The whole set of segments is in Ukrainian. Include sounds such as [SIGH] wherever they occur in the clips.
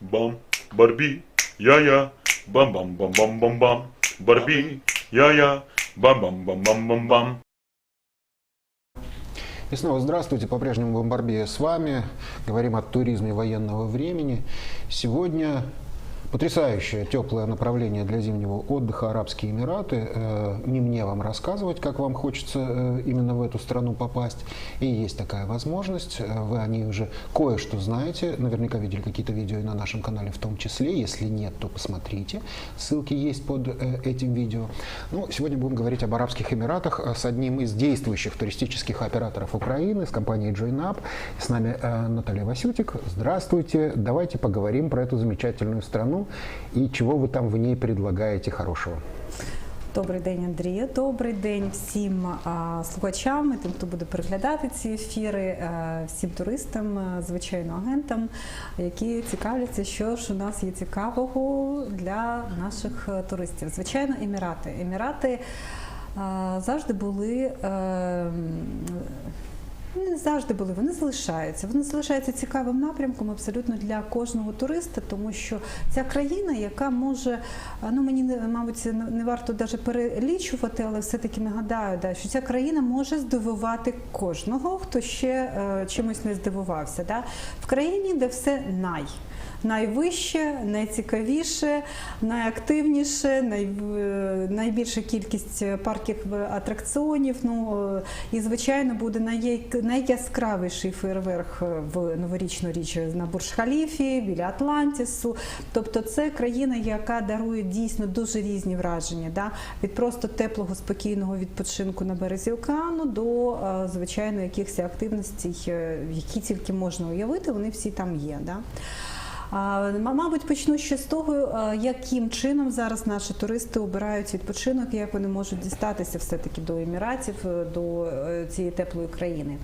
бам, Барби, я-я, бам-бам-бам-бам-бам-бам, Барби, я-я, бам-бам-бам-бам-бам-бам. И снова здравствуйте, по-прежнему Бомбарбия с вами. Говорим о туризме военного времени. Сегодня потрясающее теплое направление для зимнего отдыха Арабские Эмираты. Э, Не мне вам рассказывать, как вам хочется э, именно в эту страну попасть. И есть такая возможность. Э, Вы о ней уже кое-что знаете. Наверняка видели какие-то видео и на нашем канале в том числе. Если нет, то посмотрите. Ссылки есть под этим видео. Ну, сегодня будем говорить об Арабских Эмиратах с одним из действующих туристических операторов Украины, с компанией JoinUp. С нами Наталья Васютик. Здравствуйте. Давайте поговорим про эту замечательную страну и чего вы там в ней предлагаете хорошего. Добрий день, Андрію. Добрий день всім а, слухачам, тим, хто буде переглядати ці ефіри, всім туристам, звичайно, агентам, які цікавляться, що ж у нас є цікавого для наших е, туристів. Звичайно, емірати. Емірати завжди були. е, вони завжди були, вони залишаються. Вони залишаються цікавим напрямком абсолютно для кожного туриста, тому що ця країна, яка може, ну мені мабуть, не варто навіть перелічувати, але все-таки нагадаю, да, що ця країна може здивувати кожного, хто ще е, чимось не здивувався. Да? В країні, де все най. Найвище, найцікавіше, найактивніше, най, найбільша кількість парків е, атракціонів. Ну е, і звичайно буде най, найяскравіший фейерверк е, в новорічну річ на Бурж-Халіфі, біля Атлантісу. Тобто, це країна, яка дарує дійсно дуже різні враження. Да? Від просто теплого, спокійного відпочинку на березі океану до звичайно якихось активностей, які тільки можна уявити, вони всі там є. Да? Мабуть, почну ще з того, е, яким чином зараз наші туристи обирають відпочинок, як вони можуть дістатися все-таки до Еміратів, е, до е, цієї теплої країни.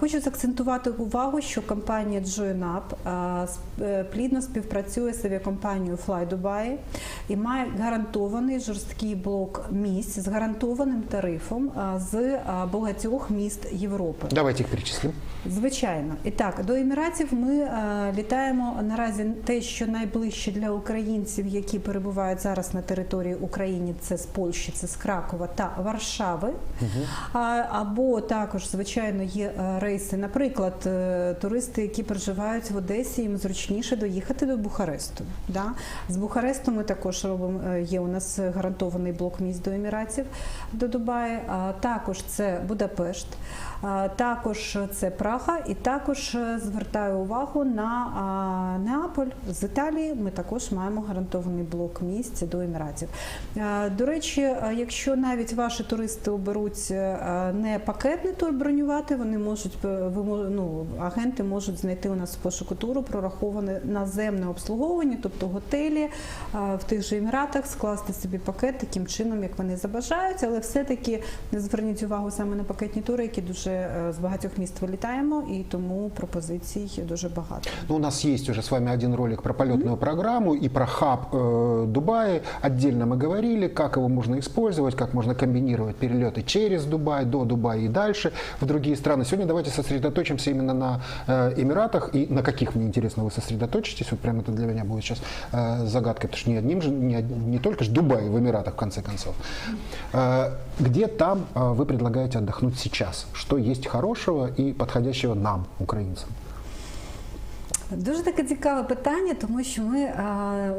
Хочу заакцентувати увагу, що компанія JoinUp а, е, плідно співпрацює з авіакомпанією Fly Dubai і має гарантований жорсткий блок місць з гарантованим тарифом з багатьох міст Європи. Давайте их перечислим. Звичайно, і так до еміратів ми літаємо наразі те, що найближче для українців, які перебувають зараз на території України. Це з Польщі, це з Кракова та Варшави. А, або також, звичайно, є е, рейси. Наприклад, е, туристи, які проживають в Одесі, їм зручніше доїхати до Бухаресту. Да? З Бухаресту ми також робимо. е, Є у нас гарантований блок місць до еміратів до Дубаї. А також це Будапешт. Також це Прага, і також е, звертаю увагу на Неаполь з Італії. Ми також маємо гарантований блок місць до Еміратів. До речі, е, якщо навіть ваші туристи оберуть е, не пакетний тур бронювати, вони можуть ну, агенти можуть знайти у нас в пошуку туру прораховане наземне обслуговування, тобто готелі в тих же еміратах, скласти собі пакет таким чином, як вони забажають, але все-таки зверніть увагу саме на пакетні тури, які дуже е, з багатьох міст вилітаємо, і тому пропозицій дуже багато. Ну, у нас есть уже с вами один ролик про полетную программу и про хаб э, Дубая. Отдельно мы говорили, как его можно использовать, как можно комбинировать перелеты через Дубай, до Дубая и дальше в другие страны. Сегодня давайте сосредоточимся именно на э, Эмиратах и на каких, мне интересно, вы сосредоточитесь. Вот прямо это для меня будет сейчас э, загадкой, потому что не, одним же, не, од- не только же Дубай в Эмиратах, в конце концов. Э, где там э, вы предлагаете отдохнуть сейчас? Что есть хорошего и подходящего нам, украинцам? Дуже таке цікаве питання, тому що ми,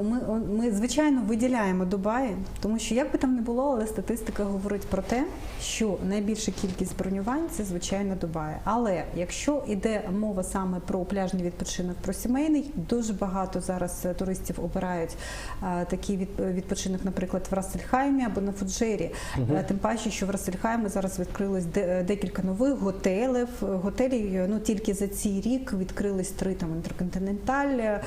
ми, ми звичайно виділяємо Дубаї, тому що як би там не було, але статистика говорить про те, що найбільша кількість бронювань це звичайно Дубаї. Але якщо йде мова саме про пляжний відпочинок, про сімейний, дуже багато зараз е, туристів обирають такий від, відпочинок, наприклад, в Рассельхаймі або на Фуджері. Е, Тим паче, що в Рассельхаймі зараз відкрилось де- декілька нових готелів. Готелів е, ну тільки за цей рік відкрились три там інтерконтиненталь. е,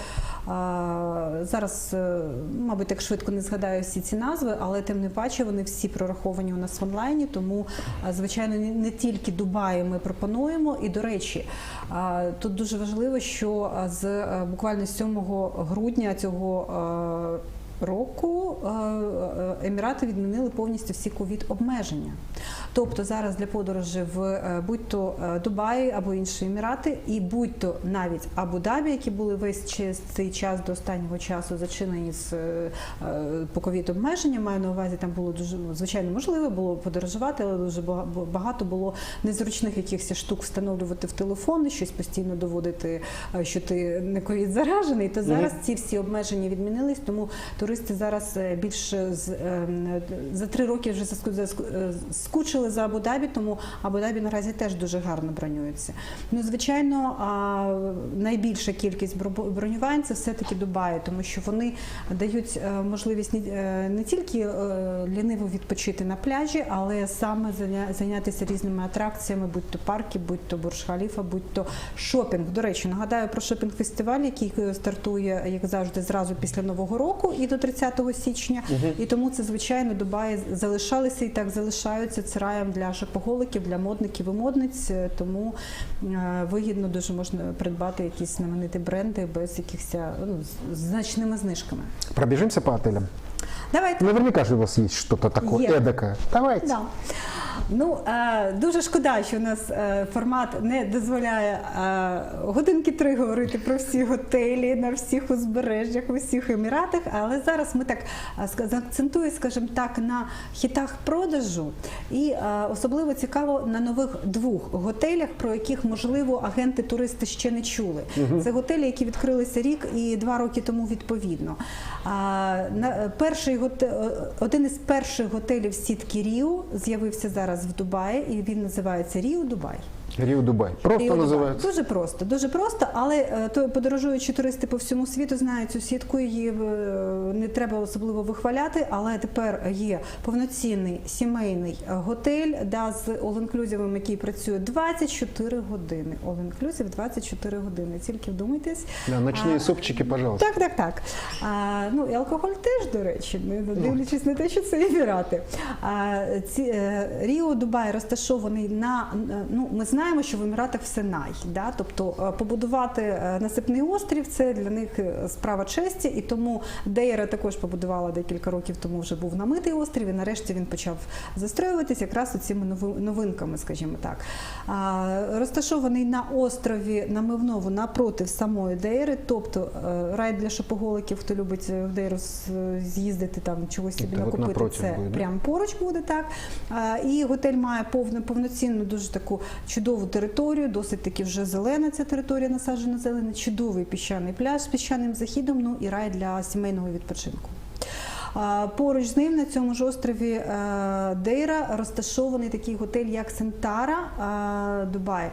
зараз, е, мабуть, так швидко не згадаю всі ці назви, але тим не паче вони всі прораховані у нас в онлайні. Тому, звичайно, не- тільки Дубаї ми пропонуємо. І до речі, тут дуже важливо, що з буквально 7 грудня цього. Року е, е, Емірати відмінили повністю всі ковід обмеження. Тобто зараз для подорожі в е, будь-то Дубаї або інші Емірати, і будь-то навіть Абу-Дабі, які були весь цей час до останнього часу зачинені з по ковід обмеження. Маю на увазі, там було дуже ну, звичайно можливо було подорожувати, але дуже багато було незручних якихось штук встановлювати в телефони, щось постійно доводити, що ти не ковід заражений. То зараз ці всі обмеження відмінились, тому туристи зараз е, більш з е, за три роки вже е, скучили за Абу-Дабі, тому Абу-Дабі наразі теж дуже гарно бронюється. Ну звичайно, найбільша кількість бронювань це все-таки Дубаї, тому що вони дають е, можливість не, е, тільки е, ліниво відпочити на пляжі, але саме зайнятися різними атракціями, будь то парки, будь то Бурж-Халіфа, будь то шопінг. До речі, нагадаю про шопінг-фестиваль, який е, стартує, як завжди, зразу після Нового року і до 30 січня. І тому це, звичайно, Дубаї залишалися і так залишаються цираєм для шопоголиків, для модників і модниць. Тому е, вигідно дуже можна придбати якісь знамениті бренди без якихось е, ну, значними знижками. Пробіжимося по отелям. Давайте. Наверняка же у вас есть что-то такое Е. эдакое. Давайте. Да. Ну е, дуже шкода, що у нас е, формат не дозволяє е, годинки три говорити про всі готелі на всіх узбережжях, у всіх еміратах. Але зараз ми так ска- скажімо так, на хітах продажу. І особливо цікаво на нових двох готелях, про яких можливо агенти-туристи ще не чули. Це готелі, які відкрилися рік і два роки тому відповідно. Перший один із перших готелів сітки Ріо з'явився зараз в Дубаї, і він називається Ріо Дубай. Рио Дубай. Просто Ріо Дубай. называется. Дуже просто, дуже просто, але е, то подорожуючі туристи по всьому світу знають цю сітку, її е, не треба особливо вихваляти. Але тепер є повноцінний сімейний готель, да, з all-inclusive, який працює 24 години. All-inclusive 24 години. Тільки вдумайтесь. Да, ночные А, супчики, пожалуйста. так, так, так. А, ну і алкоголь теж, до речі, не дивлячись на те, що це Емірати. А, ці, е, Ріо Дубай розташований на ну ми знаємо, що в Еміратах все най. Да? Тобто е, побудувати е, насипний острів це для них е, справа честі, і тому Дейра також побудувала декілька років тому вже був намитий острів, і нарешті він почав застроюватись якраз цими новинками, скажімо так. Розташований на острові Намивнову напроти самої Дейри, тобто рай для шопоголиків, хто любить в Дейру з'їздити там чогось собі накупити, це буде, прямо поруч буде так. І готель має повноцінну, дуже таку чудову територію, досить таки вже зелена ця територія, насаджена зелена, чудовий піщаний пляж з піщаним західом, ну і рай для сімейного відпочинку. Поруч з ним на цьому ж острові е, Дейра розташований такий готель, як Сентара е, Дубай.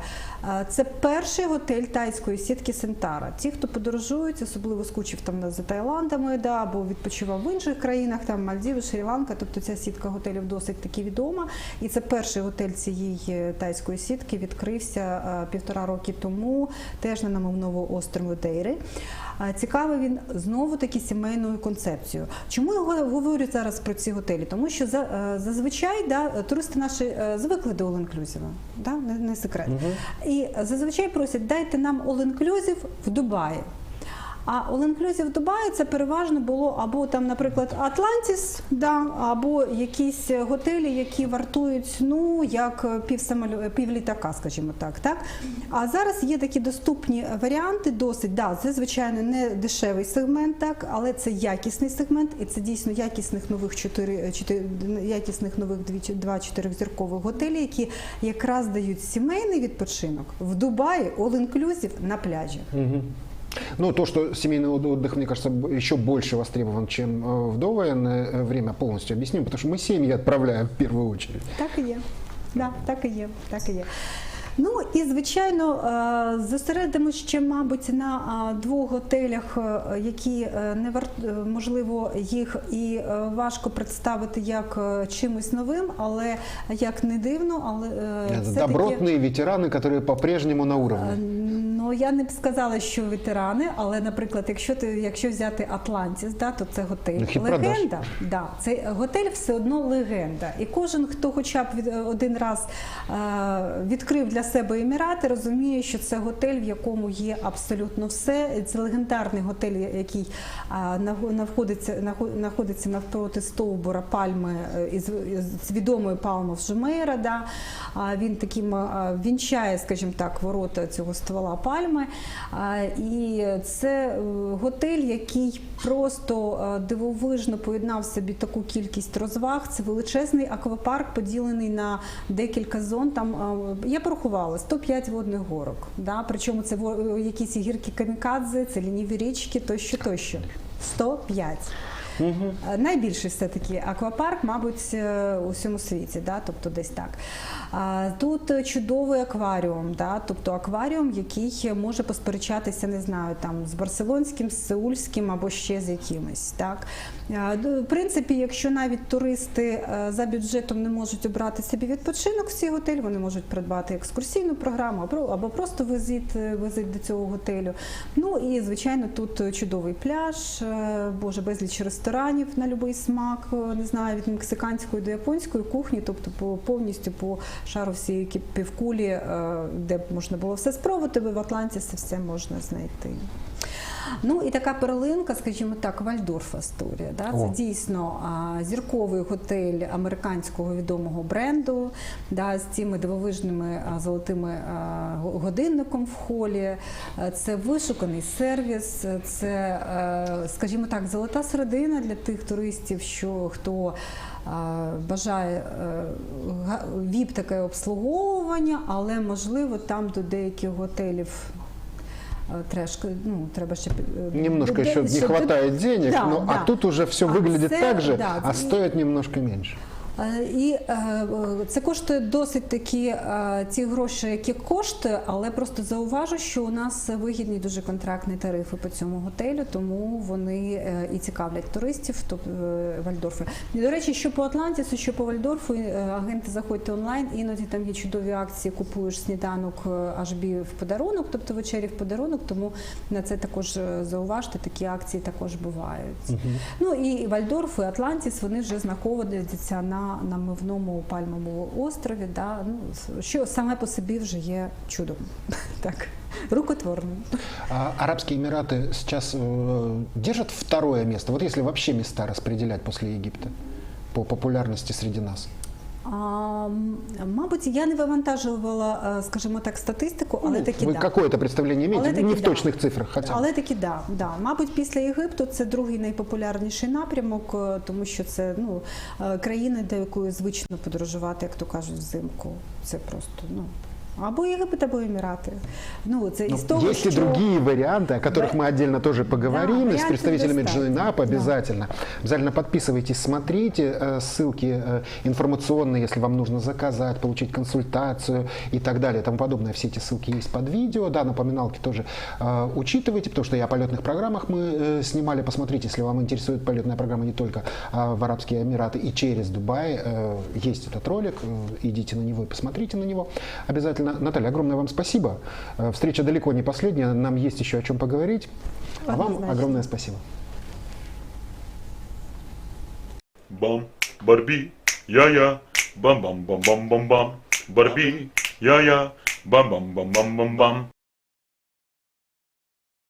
Е, Це перший готель тайської сітки Сентара. Ті, хто подорожують, особливо скучив там за Таїландами, да, або відпочивав в інших країнах, там Мальдіви, Шрі-Ланка. Тобто ця сітка готелів досить таки відома. І це перший готель цієї тайської сітки відкрився півтора роки тому, теж на намовному острову Дейри. Цікавий він знову таки сімейною концепцією. Чому я го- говорю зараз про ці готелі? Тому що за, е, зазвичай да, туристи наші е, звикли до all-inclusive, да? не, не секрет. І зазвичай просять, дайте нам all-inclusive в Дубаї. А all-inclusive в Дубаї це переважно було або там, наприклад, Атлантіс, да, або якісь готелі, які вартують ну як пів самолю- скажімо так. так. А зараз є такі доступні варіанти, досить да, це звичайно не дешевий сегмент, так, але це якісний сегмент, і це дійсно якісних нових чотири, чотири якісних нових дві два чотирьохзіркових готелі, які якраз дають сімейний відпочинок в Дубаї all-inclusive на пляжі. Ну, то, что семейный от- отдых, мне кажется, б- еще больше востребован, чем э, в довоенное э, время, полностью объясним, потому что мы семьи отправляем в первую очередь. Так і є. Да, так і є. Так і є. Ну і звичайно е, зосередимо ще, мабуть, на е, двох готелях, е, які е, не варт е, можливо їх і е, важко представити як е, чимось новим, але як не дивно, але е, Это все-таки, добротные ветераны, которые по-прежнему на е, уровне. Ну я не б сказала, що ветерани, але, наприклад, якщо ти якщо взяти Атлантіс, да, то це готель Ну, легенда. Да, це готель все одно легенда. І кожен, хто хоча б один раз е, відкрив для себе Емірати, розуміє, що це готель, в якому є абсолютно все. Це легендарний готель, який е, наго- знаходиться, знаходиться навпроти стовбура пальми е, із, із відомою пальмою Жумейра. Да. Він таким е, вінчає, скажімо так, ворота цього ствола пальми. І це е, готель, який просто е, дивовижно поєднав собі таку кількість розваг. Це величезний аквапарк, поділений на декілька зон. Там е, я порахувала 105 водних горок. Да? Причому це якісь гірки камікадзе, це лініві річки, тощо, тощо. 105. Е, Найбільший все-таки аквапарк, мабуть, е, у всьому світі, тобто десь так. Тут е, чудовий акваріум, тобто акваріум, який може посперечатися, не знаю, з барселонським, з сеульським або ще з якимось. Так? В принципі, якщо навіть туристи е, за бюджетом не можуть обрати собі відпочинок в цей готель, вони можуть придбати екскурсійну програму або, просто визит, е, до цього готелю. Ну і звичайно, тут чудовий пляж, е, боже, безліч ресторанів на будь-який смак, е, не знаю, від мексиканської до японської кухні, тобто по повністю по шару всієї півкулі, е, де можна було все спробувати, в Атланті все можна знайти. Ну і така перлинка, скажімо так, Вальдорф Асторія. Да? Це О. дійсно а, зірковий готель американського відомого бренду, да, з цими дивовижними а, золотими а, годинником в холі. Це вишуканий сервіс, це, е, скажімо так, золота середина для тих туристів, що хто. Бажає віп таке обслуговування, але можливо там до деяких готелів е, ну треба ще е, Немножко еще не хватает денег, Да, но, да. а тут уже все А выглядит це- так же, да, а стоит немножко меньше. Е, І е, це коштує досить такі е, ці гроші, які коштує, але просто зауважу, що у нас вигідні дуже контрактні тарифи по цьому готелю, тому вони і цікавлять туристів, тобто Вальдорфи. І, до речі, що по Атлантісу, що по Вальдорфу, агенти заходьте онлайн, іноді там є чудові акції, купуєш сніданок HB в подарунок, тобто вечері в подарунок, тому на це також зауважте, такі акції також бувають. Ну і Вальдорф, і Атлантіс, вони вже знаходяться на намивному пальмовому острові, да, ну, що саме по собі вже є чудом. [LAUGHS] Так, рукотворним. А Арабские Эмираты сейчас э, держат второе место. Вот если вообще места распределять после Египта по популярности среди нас. А, м, мабуть, я не вивантажувала, е, скажімо так, статистику, але Ну, таки Вы да. какое-то представление имеете? Але таки не в да. точных цифрах хотя бы. Але таки да, да. Мабуть, після Єгипту це другий найпопулярніший напрямок, е, тому що це ну е, країна, до якої звично подорожувати, як то кажуть, взимку. Це просто ну або Єгипет, або Емірати. Ну це Ну, із того, есть и що... другие варианты, о которых Да. мы отдельно тоже поговорим, и с вариантов представителями достаточно. Джинап Да. обязательно. Обязательно подписывайтесь, смотрите э, ссылки э, информационные, если вам нужно заказать, получить консультацию и так далее, и тому подобное. Все эти ссылки есть под видео, да, напоминалки тоже э, учитывайте, потому что и о полетных программах мы э, снимали, посмотрите, если вам интересует полетная программа не только а, в Арабские Эмираты и через Дубай, э, есть этот ролик, э, идите на него и посмотрите на него обязательно. Наталья, огромное вам спасибо. Э, Встреча далеко не последняя, нам есть еще о чем поговорить. А вам огромное спасибо. Бам, Барби, я-я, бам-бам-бам-бам-бам-бам. Барби, я-я, бам-бам-бам-бам-бам-бам.